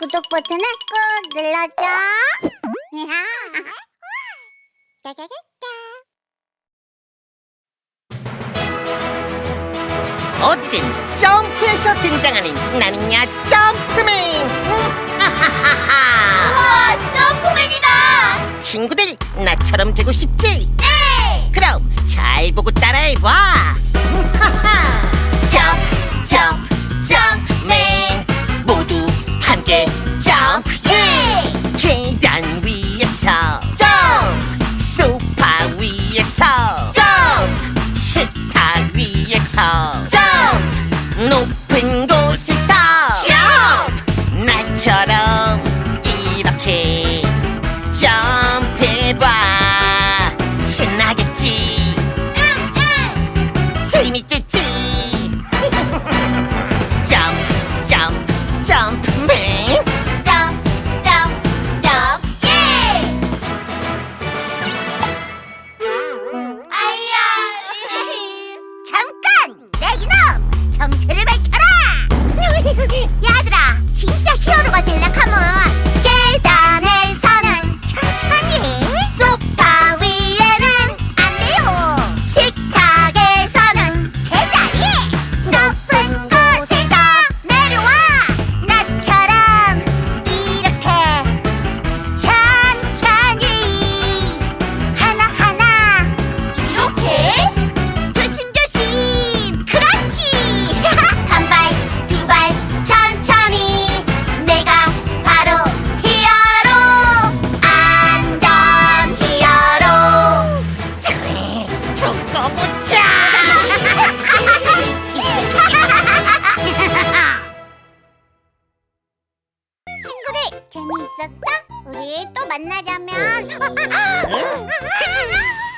구독 버튼을 꾹 눌러줘. 어디든 점프해서 등장하는 나는야 점프맨. 우와, 점프맨이다. 친구들 나처럼 되고 싶지? 네. 그럼 잘 보고 따라해봐. Open. 재미있었어? 우리 또 만나자면. 어, 어, 어,